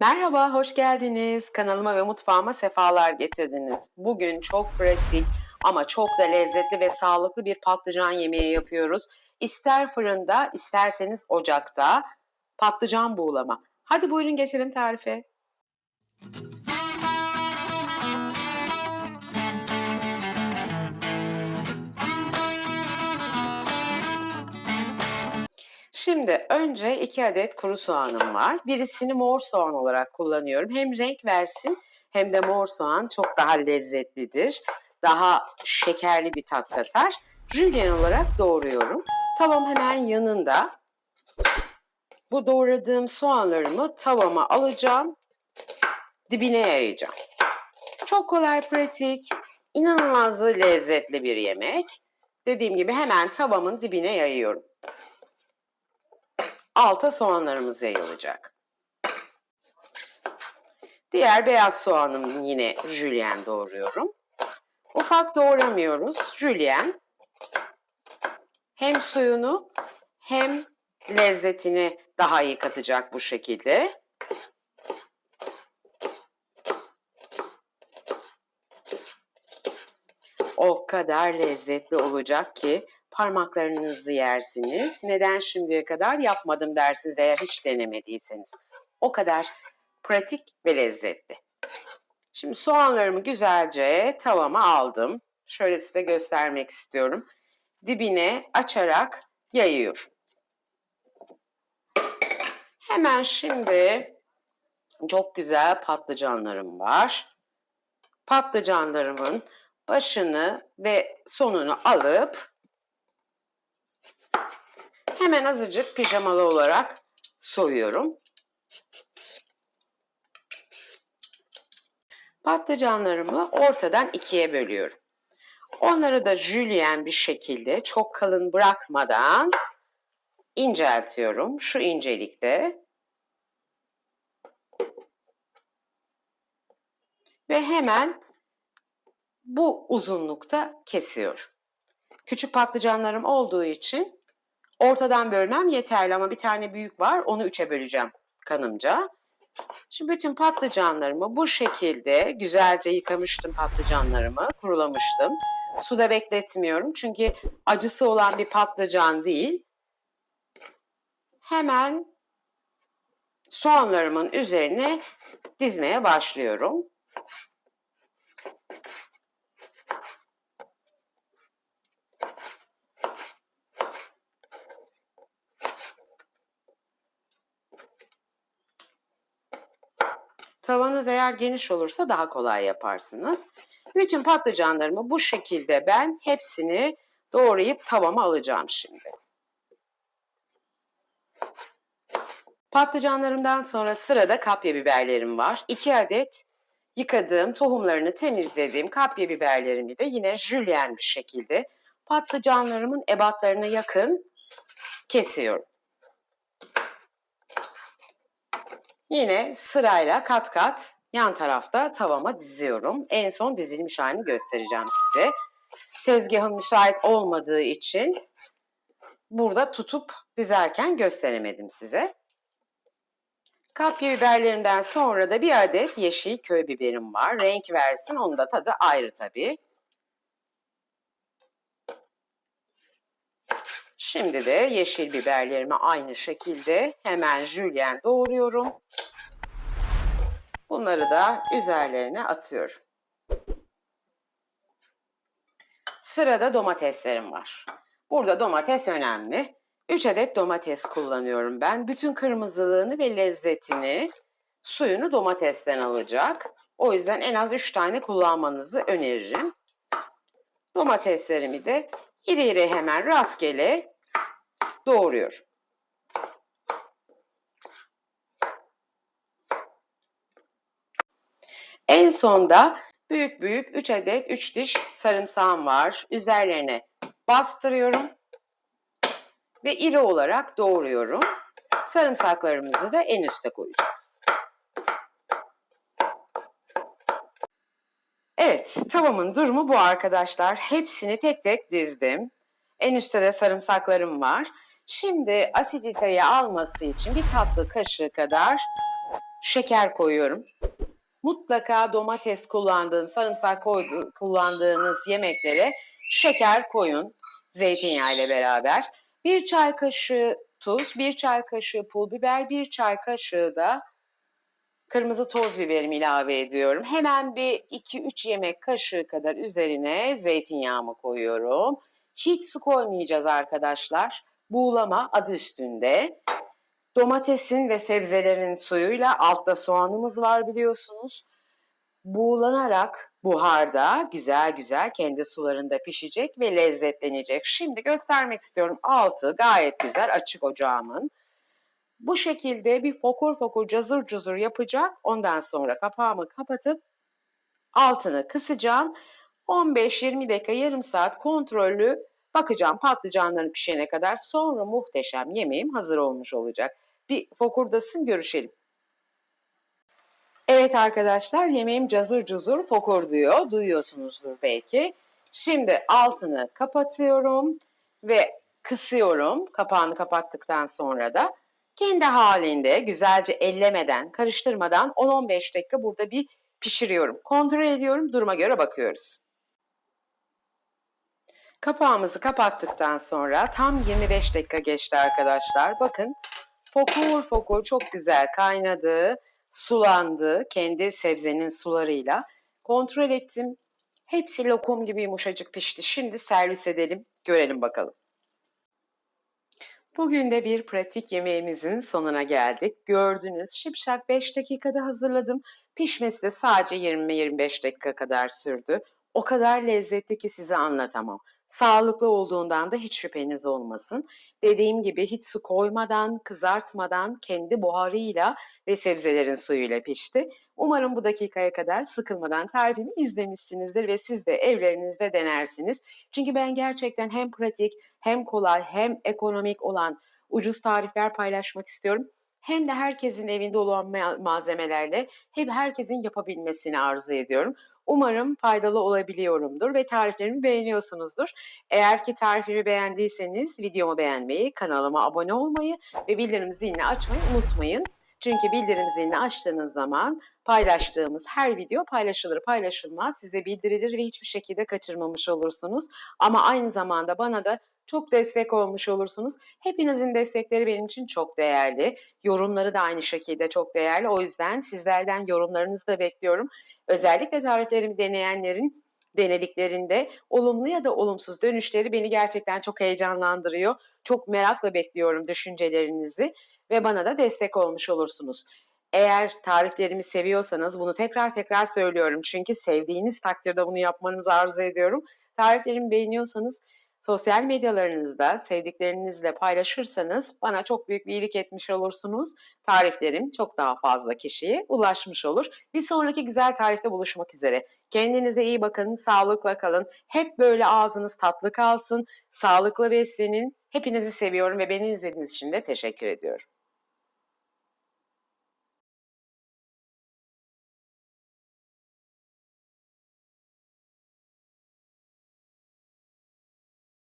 Merhaba, hoş geldiniz. Kanalıma ve mutfağıma sefalar getirdiniz. Bugün çok pratik ama çok da lezzetli ve sağlıklı bir patlıcan yemeği yapıyoruz. İster fırında, isterseniz ocakta patlıcan buğulama. Hadi buyurun geçelim tarife. Şimdi önce 2 adet kuru soğanım var. Birisini mor soğan olarak kullanıyorum. Hem renk versin hem de mor soğan çok daha lezzetlidir. Daha şekerli bir tat katar. Jülyen olarak doğruyorum. Tavam hemen yanında. Bu doğradığım soğanlarımı tavama alacağım. Dibine yayacağım. Çok kolay, pratik, inanılmaz lezzetli bir yemek. Dediğim gibi hemen tavamın dibine yayıyorum alta soğanlarımız yayılacak. Diğer beyaz soğanım yine jülyen doğruyorum. Ufak doğramıyoruz. Jülyen hem suyunu hem lezzetini daha iyi katacak bu şekilde. O kadar lezzetli olacak ki parmaklarınızı yersiniz. Neden şimdiye kadar yapmadım dersiniz eğer hiç denemediyseniz. O kadar pratik ve lezzetli. Şimdi soğanlarımı güzelce tavama aldım. Şöyle size göstermek istiyorum. Dibine açarak yayıyorum. Hemen şimdi çok güzel patlıcanlarım var. Patlıcanlarımın başını ve sonunu alıp Hemen azıcık pijamalı olarak soyuyorum. Patlıcanlarımı ortadan ikiye bölüyorum. Onları da jülyen bir şekilde çok kalın bırakmadan inceltiyorum. Şu incelikte. Ve hemen bu uzunlukta kesiyorum. Küçük patlıcanlarım olduğu için Ortadan bölmem yeterli ama bir tane büyük var. Onu üçe böleceğim kanımca. Şimdi bütün patlıcanlarımı bu şekilde güzelce yıkamıştım patlıcanlarımı, kurulamıştım. Suda bekletmiyorum çünkü acısı olan bir patlıcan değil. Hemen soğanlarımın üzerine dizmeye başlıyorum. Tavanız eğer geniş olursa daha kolay yaparsınız. Bütün patlıcanlarımı bu şekilde ben hepsini doğrayıp tavama alacağım şimdi. Patlıcanlarımdan sonra sırada kapya biberlerim var. 2 adet yıkadığım, tohumlarını temizlediğim kapya biberlerimi de yine jülyen bir şekilde patlıcanlarımın ebatlarına yakın kesiyorum. Yine sırayla kat kat yan tarafta tavama diziyorum. En son dizilmiş halini göstereceğim size. Tezgahım müsait olmadığı için burada tutup dizerken gösteremedim size. Kapya biberlerinden sonra da bir adet yeşil köy biberim var. Renk versin, onun da tadı ayrı tabii. Şimdi de yeşil biberlerimi aynı şekilde hemen jülyen doğruyorum. Bunları da üzerlerine atıyorum. Sırada domateslerim var. Burada domates önemli. 3 adet domates kullanıyorum ben. Bütün kırmızılığını ve lezzetini, suyunu domatesten alacak. O yüzden en az 3 tane kullanmanızı öneririm. Domateslerimi de iri iri hemen rastgele doğruyorum. En sonda büyük büyük 3 adet 3 diş sarımsağım var. Üzerlerine bastırıyorum ve iri olarak doğruyorum. Sarımsaklarımızı da en üste koyacağız. Evet, tavamın durumu bu arkadaşlar. Hepsini tek tek dizdim. En üstte de sarımsaklarım var. Şimdi asiditeyi alması için bir tatlı kaşığı kadar şeker koyuyorum. Mutlaka domates kullandığınız, sarımsak koydu, kullandığınız yemeklere şeker koyun zeytinyağı ile beraber. Bir çay kaşığı tuz, bir çay kaşığı pul biber, bir çay kaşığı da kırmızı toz biberimi ilave ediyorum. Hemen bir 2-3 yemek kaşığı kadar üzerine zeytinyağımı koyuyorum. Hiç su koymayacağız arkadaşlar. Buğulama adı üstünde. Domatesin ve sebzelerin suyuyla altta soğanımız var biliyorsunuz. Buğulanarak buharda güzel güzel kendi sularında pişecek ve lezzetlenecek. Şimdi göstermek istiyorum altı gayet güzel açık ocağımın. Bu şekilde bir fokur fokur cazır cuzur yapacak. Ondan sonra kapağımı kapatıp altını kısacağım. 15-20 dakika yarım saat kontrollü bakacağım patlıcanların pişene kadar. Sonra muhteşem yemeğim hazır olmuş olacak. Bir fokurdasın görüşelim. Evet arkadaşlar yemeğim cazır cuzur fokur diyor. Duyuyorsunuzdur belki. Şimdi altını kapatıyorum ve kısıyorum. Kapağını kapattıktan sonra da kendi halinde güzelce ellemeden, karıştırmadan 10-15 dakika burada bir pişiriyorum. Kontrol ediyorum, duruma göre bakıyoruz. Kapağımızı kapattıktan sonra tam 25 dakika geçti arkadaşlar. Bakın fokur fokur çok güzel kaynadı, sulandı kendi sebzenin sularıyla. Kontrol ettim. Hepsi lokum gibi yumuşacık pişti. Şimdi servis edelim, görelim bakalım. Bugün de bir pratik yemeğimizin sonuna geldik. Gördünüz şipşak 5 dakikada hazırladım. Pişmesi de sadece 20-25 dakika kadar sürdü. O kadar lezzetli ki size anlatamam. Sağlıklı olduğundan da hiç şüpheniz olmasın. Dediğim gibi hiç su koymadan, kızartmadan kendi buharıyla ve sebzelerin suyuyla pişti. Umarım bu dakikaya kadar sıkılmadan tarifimi izlemişsinizdir ve siz de evlerinizde denersiniz. Çünkü ben gerçekten hem pratik hem kolay hem ekonomik olan ucuz tarifler paylaşmak istiyorum. Hem de herkesin evinde olan malzemelerle hem herkesin yapabilmesini arzu ediyorum. Umarım faydalı olabiliyorumdur ve tariflerimi beğeniyorsunuzdur. Eğer ki tarifimi beğendiyseniz videomu beğenmeyi, kanalıma abone olmayı ve bildirim zilini açmayı unutmayın. Çünkü bildirim zilini açtığınız zaman paylaştığımız her video paylaşılır paylaşılmaz size bildirilir ve hiçbir şekilde kaçırmamış olursunuz. Ama aynı zamanda bana da çok destek olmuş olursunuz. Hepinizin destekleri benim için çok değerli. Yorumları da aynı şekilde çok değerli. O yüzden sizlerden yorumlarınızı da bekliyorum. Özellikle tariflerimi deneyenlerin denediklerinde olumlu ya da olumsuz dönüşleri beni gerçekten çok heyecanlandırıyor. Çok merakla bekliyorum düşüncelerinizi ve bana da destek olmuş olursunuz. Eğer tariflerimi seviyorsanız bunu tekrar tekrar söylüyorum. Çünkü sevdiğiniz takdirde bunu yapmanızı arzu ediyorum. Tariflerimi beğeniyorsanız sosyal medyalarınızda sevdiklerinizle paylaşırsanız bana çok büyük bir iyilik etmiş olursunuz. Tariflerim çok daha fazla kişiye ulaşmış olur. Bir sonraki güzel tarifte buluşmak üzere. Kendinize iyi bakın, sağlıkla kalın. Hep böyle ağzınız tatlı kalsın, sağlıklı beslenin. Hepinizi seviyorum ve beni izlediğiniz için de teşekkür ediyorum.